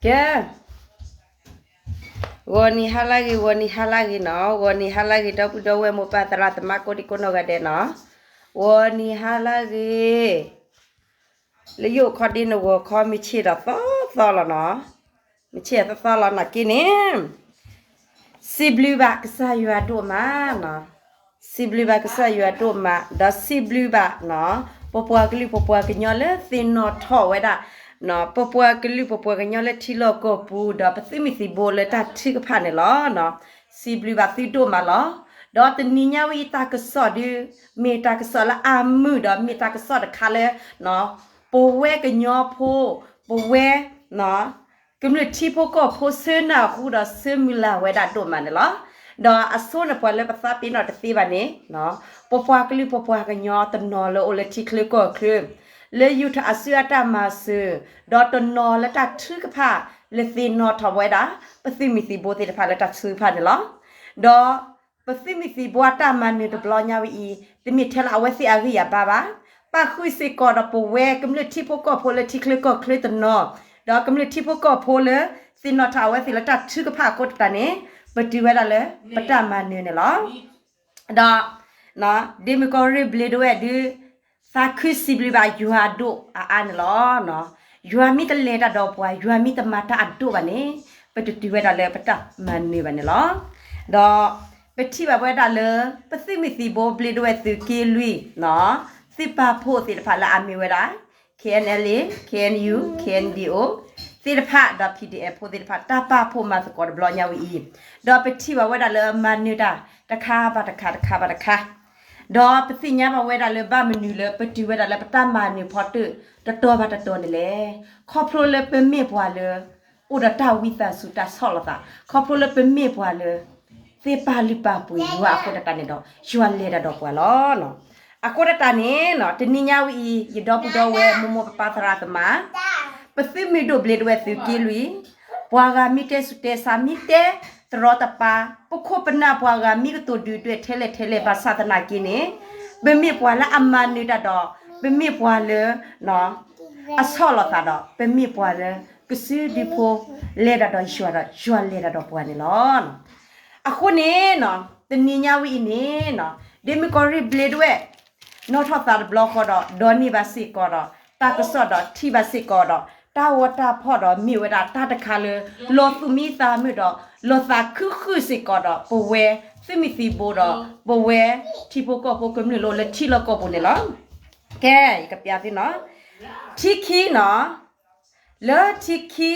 ke woni halagi woni halagi no woni halagi to do we mo pa tara tama ko di kono ga de no woni halagi le yo kho di no wo kho mi chi da to to la no mi chi da to la na ki ni si blu ba ka sa yu a do ma no si blu ba ka sa yu a do ma da si blu ba no po po ka li po po ka nyo le thin no tho we da နော်ပပွားကလူပပွားကညောလက်ထီလောကောပူဒါပသိမီစီဘိုလက်တာထိကဖာနေလောနော်စီဘလီဘာတီတိုမလောဒေါ်တနီညာဝီတာကဆော့ဒီမေတာကဆော့လာအမှုဒေါ်မေတာကဆော့တခါလဲနော်ပဝဲကညောဖိုးပဝဲနော်ကမ္လတီဖိုကောဖိုဆနာခုဒါဆမီလာဝဲတာတိုမနေလောဒေါ်အစိုးနပွားလဲပသပင်းတော့တသိပါနေနော်ပပွားကလူပပွားကညောတနော်လောလက်တီကလကောခရ လေယူထအစရတမဆူဒေါ်တနော်လက်တထုကဖလေသိနော်ထဝဲတာပသိမီစီဘိုတေတဖလက်တဆူဖာနေလောဒေါ်ပသိမီစီဘွာတာမန်နေတဘလညာဝီတမီထလာဝဲစီအရိယပါပါပါခွိစီကောဒပဝဲကမ္လတိပိုကောဖိုလတိကလကောခလတနော်ဒေါ်ကမ္လတိပိုကောဖိုလစီနော်ထဝဲစီလက်တထုကဖကိုတတနေပတိဝဲတာလေပတမန်နေနေလောဒေါ်နော်ဒီမီကောရီဘလီဒဝဲဒီ သာခရစီဘလီဘာယူဟာဒိုအာအန်လောနော်ယူဟာမီတလေတာတော့ပွားယူဟာမီတမတာအဒိုပါနေပတူတီဝဲတာလေပတမန်နေပါနေလောတော့ပတိပါဘွဲတာလေပသိမီစီဘောဘလီဒဝဲသူကီလူနော်စိပါဖို့စိတဖလာအမီဝဲတာ KNLA KNU KNDO စိတဖဒါ PDF ဖို့စိတဖတာပါဖို့မှာစကောဘလောညာဝီတော့ပတိပါဝဲတာလေမန်နေတာတခါပါတခါတခါပါတခါ ဒေါ်ပစိညာဘဝဲတာလေဗမနူလေပတိဝဲတာလေပတမနီဖော်တုတတော်ပါတတော်နေလေခေါပရိုလေပမေဘွာလေဥဒတာဝိသစုတာဆောလတာခေါပရိုလေပမေဘွာလေသေပါလိပါပွေယူအခုတတနေတော့ယူလေတာတော့ပွာလောနော်အခုတတနေနော်တနိညာဝီရတော့ပတော်ဝဲမမပပသရသမပသိမီဒိုဘလေဒဝဲသူကီလူ ဘွာကမိတဲစုတဲစာမိတဲတရတပါပခုပနာဘွာကမိကတူဒူတွေ့ထဲလေထဲလေဘာသာတနာကိနေဘယ်မိဘွာလာအမန်နေတာတော့ဘယ်မိဘွာလေနော်အဆောလတာတော့ဘယ်မိဘွာလေကစီဒီဖိုလေတာတော့ရွှာတော့ရွှာလေတာတော့ဘွာနေလောနော်အခုနေနော်တနိညာဝီနေနော်ဒီမီကိုရီဘလေဒဝဲနော်ထောက်တာဘလော့ခေါ်တော့ဒေါ်နီဘာစီခေါ်တော့တာကဆော့တော့ထီဘာစီခေါ်တော့ တာဝတာဖော့တော့မိဝတာတာတခါလေလောသူမီသာမြတော့လောသာခုခုစီကောတော့ပဝဲသိမီစီဘောတော့ပဝဲထီပိုကောပိုကမလို့လက်ထီလောကောပိုနေလားကဲကပြပြနော်ထီခီနော်လောထီခီ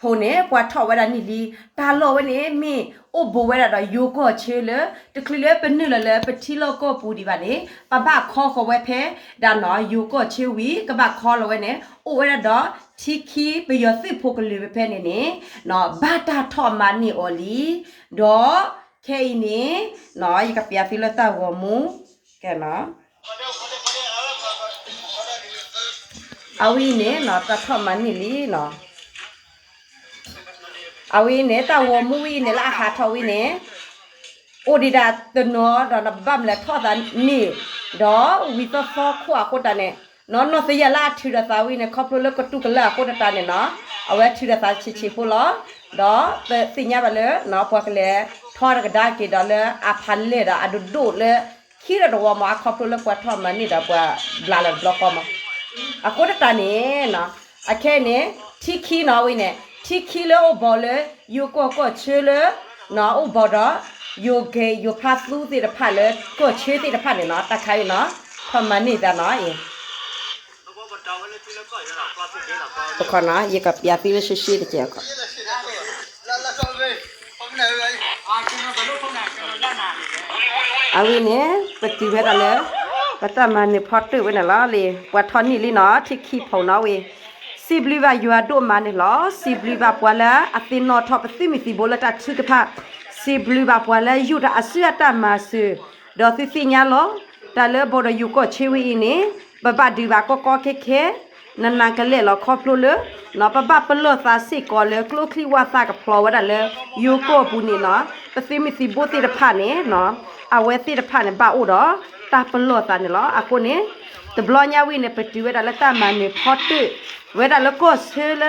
ဖုန်နေပွားထောက်ဝဲတာနီလီတာလောဝဲနေမင်း အိုဘဝဲတာတော့ယိုကောချေလေတကလီလေပနစ်လေလေပတိလောကောပူဒီပါလေပပခေါ်ခေါ်ဝဲဖဲဒါနော်ယိုကောချေဝီကပခေါ်လောဝဲနေအိုဝဲတာတော့ချီခီပယောစစ်ဖို့ကလေးပဲဖဲနေနေနော်ဘာတာထော်မနီအိုလီတော့ခဲနေနော်ယကပြဖီလတာဝမူကဲနော်အဝီနေနော်တထော်မနီလီနော် အဝီနေတာဝမူဝီနေလာဟာထော်ဝီနေအိုဒီဒါတနောဒါနဘမ်လက်ထော်ဒန်နီတော့ဝီတော့ဖောခွာကိုတနဲ့နော်နော်စရလာထူရသာဝိနေခေါပလလကတုကလာကိုတတာနေနော်အဝဲထူရသာချီချီဖို့လောတော့စညာဘလေနော်ပွားကလေးထောရကဒါကေဒါလေအဖန်လေဒါအဒုဒုလေခိရတော့မခေါပလလကွာထောမနီဒါပွားဘလာလဘလော့ကောမအကိုတတာနေနော်အခဲနေတီခီနော်ဝိနေ တီခီလောဘောလေယူကောကောချေလေနော်ဥဘောတော့ယိုဂေယိုဖတ်လူတဲ့ဖတ်လေကိုချေတဲ့ဖတ်နေနော်တခိုင်နော်ဖမနေတာနော်အေးတခနာရကပြပြရှိရှိတဲ့ကြောက်လာလာကောပဲဖုန်းနေပဲအဝိနေပတိဝဲတလဲပတမနိဖတ်တွေ့ဝဲနလားလေဝတ်ထနီလီနော်ထိခိဖုံနော်ဝေ စီဘလီဘာယူအဒိုမနီလောစီဘလီဘာပွာလာအသိနော်ထပသိမီစီဘလတာချိကဖစီဘလီဘာပွာလာယူတာအစရတမဆူဒေါ်သီစီညာလောတလဲဘော်ဒယူကိုချေဝီနေဘဘဒီဘာကောကောခေခေနနကလေလောခေါပလိုလေနော်ပပပလောသာစီကောလေကလုခလီဝါသာကဖလောဝဒါလေယူကိုပူနေနော်ပသိမီစီဘိုတီတဖာနေနော် အဝဲတီတဖာနေပါဥတော့တာပလောတာနေလောအခုနေတဘလညာဝိနေပတူဝဲဒါလက်တမန်နေဖော့တူဝဲဒါလကောဆဲလ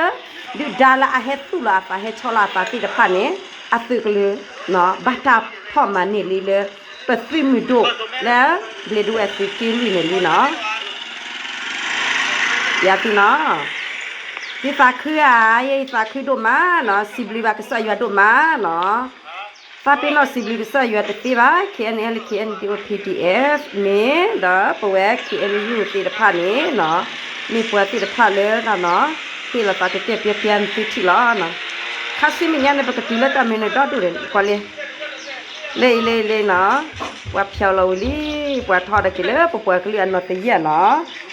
ဒီဒါလာအဟက်တူလာပါဟက်ချောလာပါတိတဖာနေအတုကလေနော်ဘတာဖော့မနေလီလေပသိမီဒိုလဲဘလေဒူအစီကင်းလီနေလီနော်ရတူနော်ဒီဖာခရယေဖာခရဒိုမာနော်စီဘလီဘာကဆာယဒိုမာနော် fa pe no sibli bisa yu at ti ba knl kn d o pdf ne da pwe kn yu ti da pha ne no ni pwe ti da pha le da no ti la ta te te pye pian ti ti la na khasi mi nya ne ba ka ti la ta me ne da du le kwa le le le le na wa phyaw lo li pwa tho da ki le pwe pwe kli an no te ya no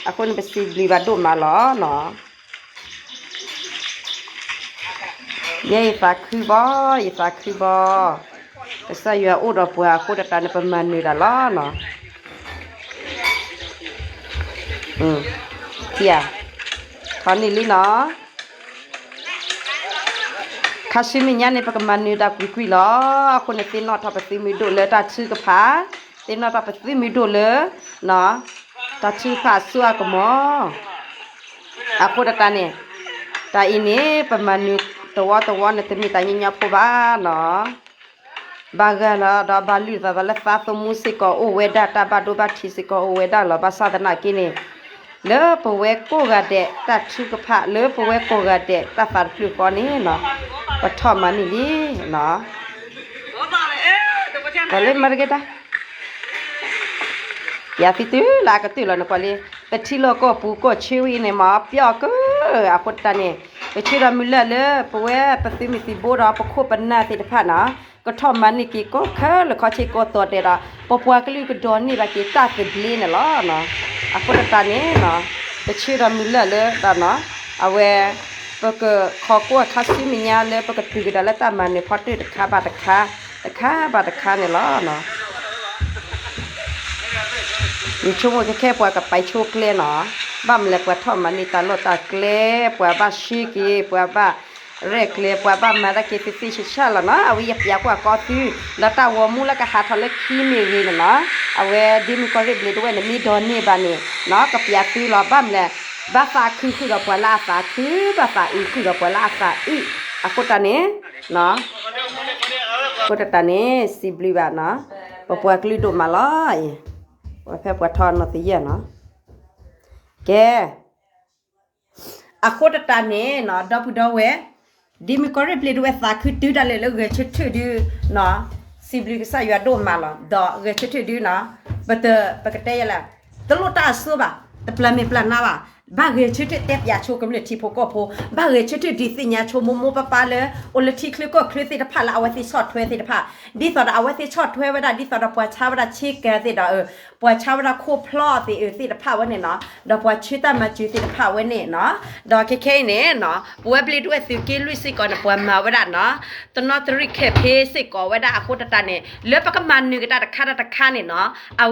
a ko ni ba sibli ba do ma lo no ယေဖာခူဘယေဖာခူ ဘဆာယအိုတော့ပွာခိုတတန်ပမန်နေတာလားနော်อืมเที่ยခါနေလီနော်ခါရှိမညာနေပကမန်နေတာကွီကွီလာခုနေတင်တော့တပတိမီဒိုလေတာချီကဖာတင်တော့တပတိမီဒိုလေနော်တချီဖာဆူအကမောအခုတတန်နေတာအင်းနေပမန်နူတော့တော့နေတမီတညညာပိုပါနော် bagala da balu da bala fa to musiko o weda ta ba do ba thisiko o weda la ba sadana kini le po we ko ga de ta thu ka pha le po we ko ga de ta fa plu ko ni no pa tho ma ni li no ba le mar ge ta ya ti tu la ka tu la no ko le pe thi lo ko pu ko chi wi ne ma pyo ko a ko ta ne pe chi ra mi le le po we pa ti mi ti bo ra pa kho pa na ti ta pha na ก็ทอมมันนี่กีก็เคอแล้วเขาใช้ก็ตัวเดราปปัวก็ลูกดอนนี่ละกีตาเป็นลีน่ะล่ะเนาะอะคนตานี่เนาะไปชื่อรามิลเลยตาเนาะเอาเวปกขอกว่าคัสซิมิญาเลยปกตือดาละตามันนี่พอตือตะคาบาตะคาตะคาบาตะคานี่ล่ะเนาะมีชั่วโมงแค่ปวกับไปโชคเลยเนาะบ้ามเลยปวทอมมันนี่ตาโลตาเกลปวบ้าชีกีปวบ้า rek le pwa ba ma da ke ti ti sha la na awi ya pya kwa ko tu la ta wo mu la ka ha tha le ki mi ri na na awe di mi ko re ble do ne mi do ni ba ni na ka pya tu la ba mle ba fa khu khu ga pwa la fa khu ba fa i khu ga pwa la fa i a ko ta ne na ko ta ta ne si bli ba na pa pwa kli do ma la wa phe pwa thon no ti ya na ke a ko ta ta ne na da pu do we ဒီမီကောရပလေဒဝဲသာခတူဒါလေလဂချထဒူနော်စီဘလီကဆာရဒိုမာလာဒါဂချထဒူနော်ဘတ်ပကတဲ့ရလာတလို့တာဆူပါတပလမေပလနာပါ ဘာဂေချစ်တက်ပြချိုကမလတီဖိုကောဖိုဘာဂေချစ်ဒီစညာချိုမမပပလာအိုလတီကလကောခရစ်တဖလာအဝသိဆော့ထွဲတဲ့တဖဒီသောအဝသိဆော့ထွဲဝဒဒီသောပွာချာဝဒချေကဲတဲ့တော့ပွာချာဝဒခိုဖလော့တဲ့တဲ့တဖဝနေနော်တော့ပွာချစ်တမချူတဲ့တဖဝနေနော်တော့ခဲခဲနေနော်ပွာပလီတွဲသူကီလူစီကောနပွာမဝဒနော်တနော်တရိခဲဖေးစစ်ကောဝဒအခုတတနေလေပကမန်နုကတတခါတခါနေနော်အ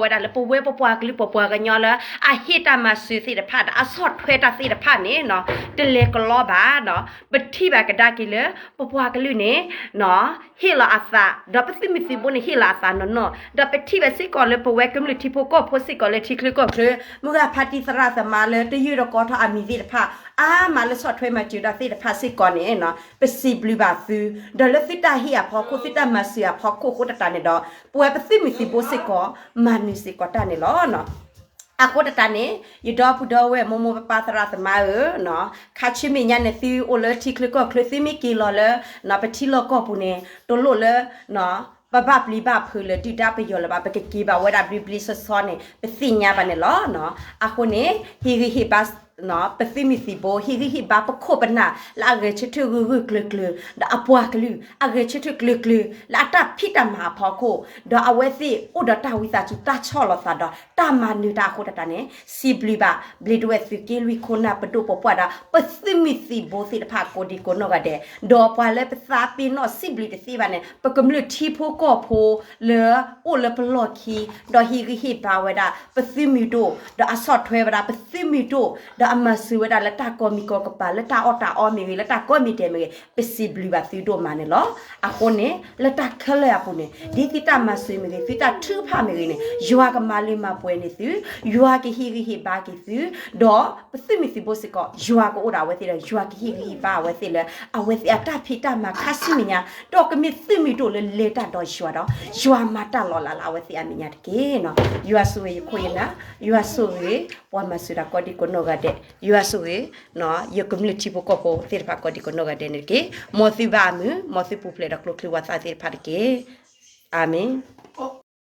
ဝိနေမေဝဒအတအကျွတော့မေဝဒတတခါလေအိုဖလာထောဝဒလေပဝဲပပွားကလေးပပွားကညောလာအဟိတမဆူစီတဖတ်အဆော့ထွဲတာစီတဖတ်နေနော်တလေကလောပါနော်ပတိဘကဒါကီလေပပွားကလေးနေနော်ဟီလာအသာဒါပတိမီစီဘုန်ဟီလာအသာနော်နော်ဒါပတိဘစီကောလေပဝဲကမလတီဖိုကောဖိုစီကောလေတီကလကောခရမူကဖတ်တီစရာသမာလေတယူရကောထအမီစီတဖတ် အာမလဆော့ထွဲမကျူဒါစီတဖတ်စီကောနေနော်ပစီဘလူပါဖူဒါလဖီတာဟီအဖောကိုဖီတာမစီအဖောကိုကိုတတနေတော့ပွဲပတိမီစီဘိုစီကောမန်နီစီကောတနေလောနော်အခုတတနေရတော့ပူတော့ဝဲမမပပသရသမားနော်ခါချီမညာနေသီအိုလတီကလကောကလသီမီကီလောလနော်ပတိလောကောပူနေတိုလို့လနော်ဘဘပလီဘဖူလတိတာပယောလဘပကကီဘဝဒဘလီပလီဆဆောနေပသိညာဘနေလောနော်အခုနေဟီဟီဟီဘတ် နော်ပသိမီစီဘောဟီဟီဟီဘာပခုပနာလာဂေချတူဂူဂူကလကလဒါအပွားကလူအဂေချတူကလကလလာတာဖိတမဖောခိုဒါအဝဲစီဥဒတာဝိတာချူတာချောလသာဒါတာမနူတာခိုတတနေစီဘလီဘာဘလီဒဝဲစီကီလူခိုနာပတုပပွားဒါပသိမီစီဘောစီတဖာကိုဒီကိုနောကတဲ့ဒေါ်ပွားလဲပစာပီနောစီဘလီတစီပါနေပကမလူတီဖိုကောဖိုလေအိုလေပလော့ခီဒေါ်ဟီဟီဘာဝဲဒါပသိမီတိုဒါအဆော့ထွဲပါဒါပသိမီတိုဒါအမဆူဝဒါလတာကောမီကောကပါလတာအော်တာအော်မီလတာကောမီတဲမီပစီဘလီဘာသီဒိုမနဲလောအခုနေလတာခလဲအပူနေဒီတိတမဆူမီတိတထူဖာမီနေယွာကမာလီမပွဲနေသူယွာကဟီဟီဘာကီသူဒေါ်ပစီမီစီဘိုစကောယွာကိုဒါဝဲတိလယွာကဟီဟီဘာဝဲတိလအဝဲတိအတာဖီတာမခါစီမညာတော့ကမီသီမီတို့လေလေတာတော့ယွာတော့ယွာမတာလောလာလာဝဲတိအမညာတကေနော်ယွာဆူရေခွေနာယွာဆူရေပွားမဆူရာကောဒီကိုနောဂတဲ့ युवा सु न यो लुची पो कफो सेर्फा कतिको नगर्दिनेरि म मसी बामु मसी पुफ्लेर वासा सेर्फार के आमे